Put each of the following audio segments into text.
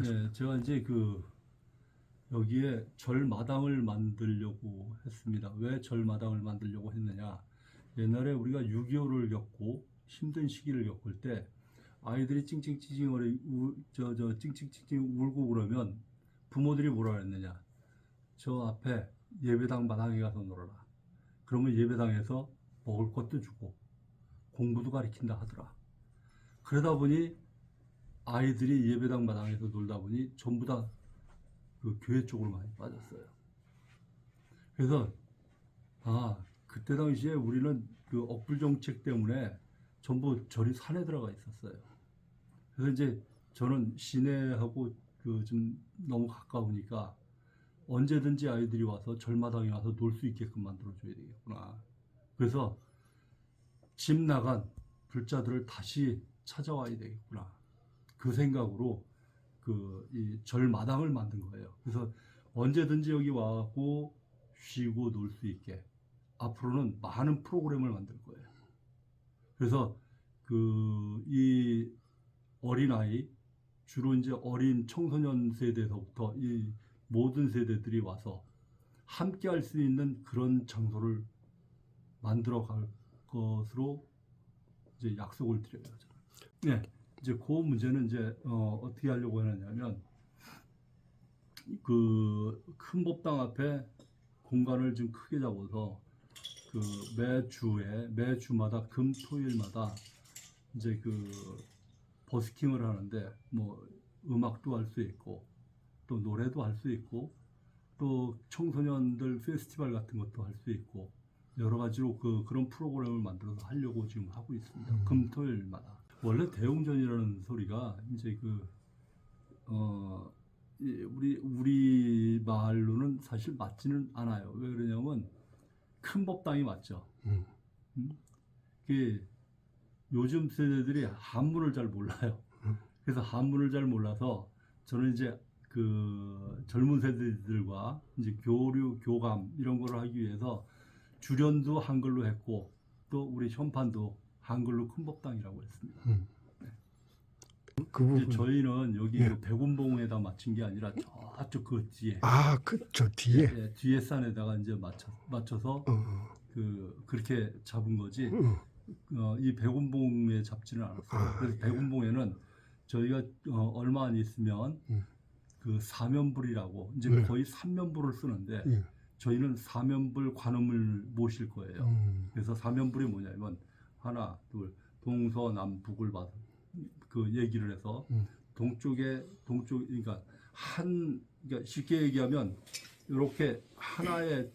네, 제가 이제 그 여기에 절마당을 만들려고 했습니다. 왜 절마당을 만들려고 했느냐? 옛날에 우리가 6.25를 겪고 힘든 시기를 겪을 때 아이들이 찡찡찡찡거리 저저 찡찡찡찡 울고 그러면 부모들이 뭐라 그랬느냐? 저 앞에 예배당 마당에 가서 놀아라. 그러면 예배당에서 먹을 것도 주고 공부도 가르친다 하더라. 그러다 보니 아이들이 예배당 마당에서 놀다 보니 전부 다 그 교회 쪽으로 많이 빠졌어요. 그래서 아 그때 당시에 우리는 그 억불 정책 때문에 전부 절이 산에 들어가 있었어요. 그래서 이제 저는 시내하고 그 좀 너무 가까우니까 언제든지 아이들이 와서 절마당에 와서 놀 수 있게끔 만들어 줘야 되겠구나. 그래서 집 나간 불자들을 다시 찾아와야 되겠구나. 그 생각으로 그 이 절마당을 만든 거예요. 그래서 언제든지 여기 와고 쉬고 놀 수 있게 앞으로는 많은 프로그램을 만들 거예요. 그래서 그 이 어린아이 주로 이제 어린 청소년 세대서부터 이 모든 세대들이 와서 함께 할 수 있는 그런 장소를 만들어 갈 것으로 이제 약속을 드려요. 네. 이제 그 문제는 이제 어, 어떻게 하려고 하느냐면 그 큰 법당 앞에 공간을 좀 크게 잡아서 그 매주에 매주마다 금 토일마다 이제 그 버스킹을 하는데 뭐 음악도 할 수 있고 또 노래도 할 수 있고 또 청소년들 페스티벌 같은 것도 할 수 있고 여러 가지로 그 그런 프로그램을 만들어서 하려고 지금 하고 있습니다. 음. 금토일마다 원래 대웅전이라는 소리가 이제 그 어, 이 우리 우리 말로는 사실 맞지는 않아요. 왜 그러냐면 큰 법당이 맞죠. 음. 그 요즘 세대들이 한문을 잘 몰라요. 음. 그래서 한문을 잘 몰라서 저는 이제 그 젊은 세대들과 이제 교류 교감 이런 거를 하기 위해서 주련도 한글로 했고 또 우리 현판도 한글로 큰 법당이라고 했습니다. 음. 그 이제 부분. 저희는 여기 예. 그 백운봉에다 맞춘 게 아니라 저쪽 그 뒤에 아, 그 저 뒤에. 예, 뒤에 산에다가 이제 맞춰 맞춰서 어, 그 그렇게 잡은 거지. 어, 어, 이 백운봉에 잡지는 않았어요. 아, 그래서 예. 백운봉에는 저희가 어, 얼마 안 있으면 음. 그 사면불이라고 이제 네. 거의 삼면불을 쓰는데 예. 저희는 사면불 관음을 모실 거예요. 음, 그래서 사면불이 뭐냐면 하나, 둘, 동서남북을 봐. 그 얘기를 해서 음. 동쪽에 동쪽 그러니까 한 그러니까 쉽게 얘기하면 이렇게 하나의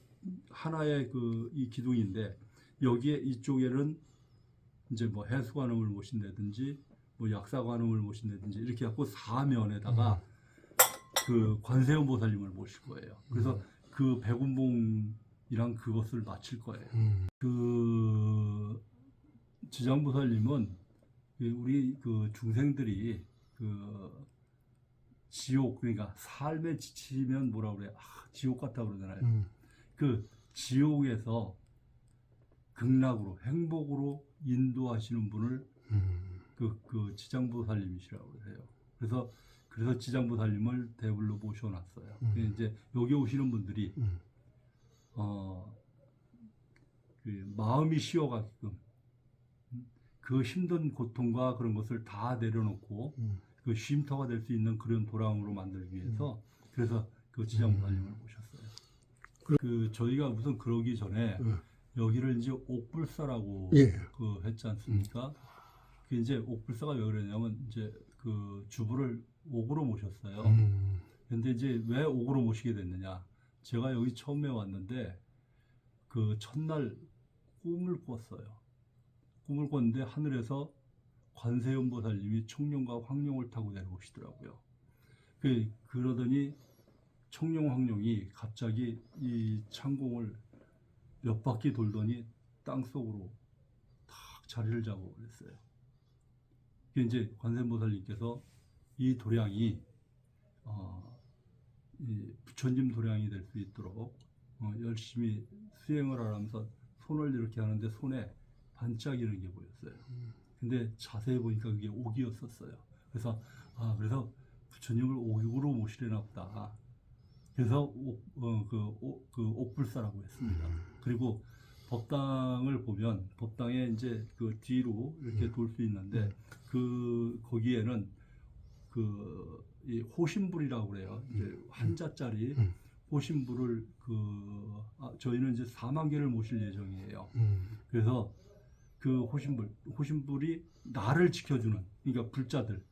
하나의 그 이 기둥인데 여기에 이쪽에는 이제 뭐 해수관음을 모신다든지 뭐 약사관음을 모신다든지 이렇게 갖고 사면에다가 그 관세음보살님을 모실 거예요. 그래서 그 백운봉이랑 그것을 맞출 거예요. 음, 그 지장보살님은 그 우리 그 중생들이 그 지옥 그러니까 삶에 지치면 뭐라 그래 아, 지옥 같다 그러잖아요. 음, 그 지옥에서 극락으로 행복으로 인도하시는 분을 음, 그, 그 지장보살님이시라고 그래요. 그래서 그래서 지장보살님을 대불로 모셔놨어요. 음. 근데 이제 여기 오시는 분들이 음, 어, 그 마음이 쉬어가게끔 음, 그 힘든 고통과 그런 것을 다 내려놓고 음. 그 쉼터가 될 수 있는 그런 도량으로 만들기 위해서 그래서 그 지장보살님을 모셨어요. 그- 그 저희가 우선 그러기 전에 음. 여기를 이제 옥불사라고 예. 그 했지 않습니까? 그 이제 옥불사가 왜 그러냐면 이제 그 주부를 옥으로 모셨어요. 음, 근데 이제 왜 옥으로 모시게 됐느냐? 제가 여기 처음에 왔는데 그 첫날 꿈을 꿨어요. 꿈을 꿨는데 하늘에서 관세음보살님이 청룡과 황룡을 타고 내려오시더라고요. 그 그러더니 청룡 황룡이 갑자기 이 창공을 몇 바퀴 돌더니 땅 속으로 탁 자리를 잡아 버렸어요. 그 이제 관세음보살님께서 이 도량이 어, 이 부처님 도량이 될 수 있도록 어, 열심히 수행을 하면서 손을 이렇게 하는데 손에 반짝이는 게 보였어요. 근데 자세히 보니까 그게 옥이었었어요. 그래서 아 그래서 부처님을 옥으로 모시려나 보다. 그래서 옥, 어, 그, 옥, 그 옥불사라고 했습니다. 그리고 법당을 보면 법당에 이제 그 뒤로 이렇게 돌 수 있는데 그 거기에는 그이 호신불이라고 그래요. 이제 한자짜리 음. 호신불을 그 아, 저희는 이제 4만 개를 모실 예정이에요. 음. 그래서 그 호신불, 호신불이 나를 지켜주는, 그러니까 불자들,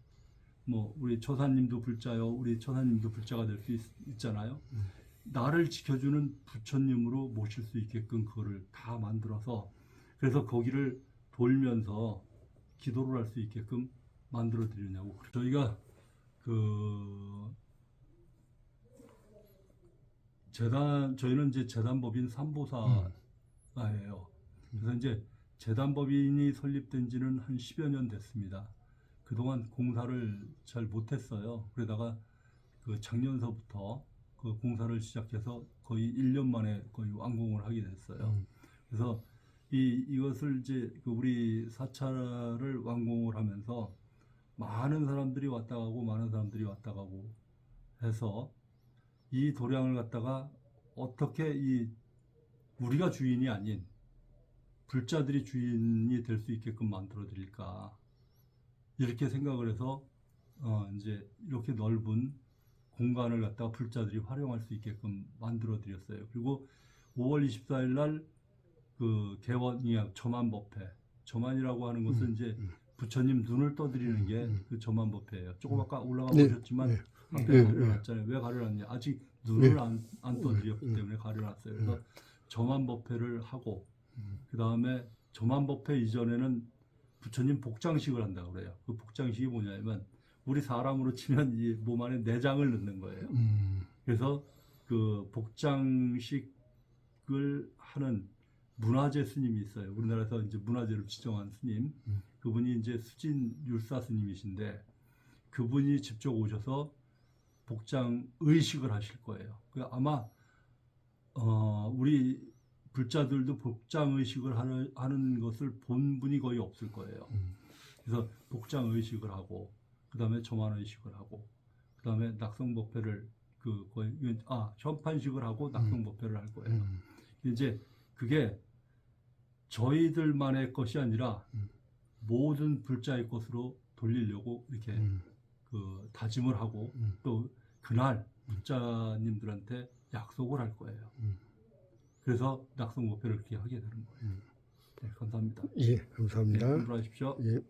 뭐 우리 조사님도 불자요, 우리 조사님도 불자가 될 수 있잖아요. 음. 나를 지켜주는 부처님으로 모실 수 있게끔 그거를 다 만들어서 그래서 거기를 돌면서 기도를 할 수 있게끔 만들어 드리냐고 저희가 그 재단 저희는 이제 재단법인 삼보사예요. 그래서 이제 재단법인이 설립된 지는 한 10여 년 됐습니다. 그동안 공사를 잘 못했어요. 그러다가 그 작년서부터 그 공사를 시작해서 거의 1년 만에 거의 완공을 하게 됐어요. 음. 그래서 이 이것을 이제 그 우리 사찰을 완공을 하면서 많은 사람들이 왔다 가고 많은 사람들이 왔다 가고 해서 이 도량을 갖다가 어떻게 이 우리가 주인이 아닌 불자들이 주인이 될 수 있게끔 만들어 드릴까 이렇게 생각을 해서 어 이제 이렇게 넓은 공간을 갖다가 불자들이 활용할 수 있게끔 만들어 드렸어요. 그리고 5월 24일 날 그 개원이야 저만법회 저만이라고 하는 것은 음, 이제 음. 부처님 눈을 떠드리는 음, 게 음. 그 저만법회예요. 조금 아까 올라가 네, 보셨지만 네. 앞에 네, 가려놨잖아요. 왜 가려놨냐? 아직 눈을 네. 안, 안 떠드렸기 음, 때문에 가려놨어요. 그래서 저만법회를 하고 음. 그 다음에 저만법회 이전에는 부처님 복장식을 한다고 그래요. 그 복장식이 뭐냐면 우리 사람으로 치면 이 몸 안에 내장을 넣는 거예요. 음. 그래서 그 복장식을 하는 문화재 스님이 있어요. 우리나라에서 이제 문화재로 지정한 스님. 음. 그분이 이제 수진 율사 스님이신데 그분이 직접 오셔서 복장 의식을 하실 거예요. 그 아마 어 우리 불자들도 복장 의식을 하는, 하는 것을 본 분이 거의 없을 거예요. 음. 그래서 복장 의식을 하고 그 다음에 조만 의식을 하고 그 다음에 낙성법회를 그 거의 아 현판식을 하고 낙성법회를 할 거예요. 음. 이제 그게 저희들만의 것이 아니라 음. 모든 불자의 것으로 돌리려고 이렇게 음. 그 다짐을 하고 음. 또 그날 불자님들한테 약속을 할 거예요. 음. 그래서 낙성법회를 그렇게 하게 되는 거예요. 음. 네, 감사합니다. 예, 네, 감사합니다. 공부하십시오. 예.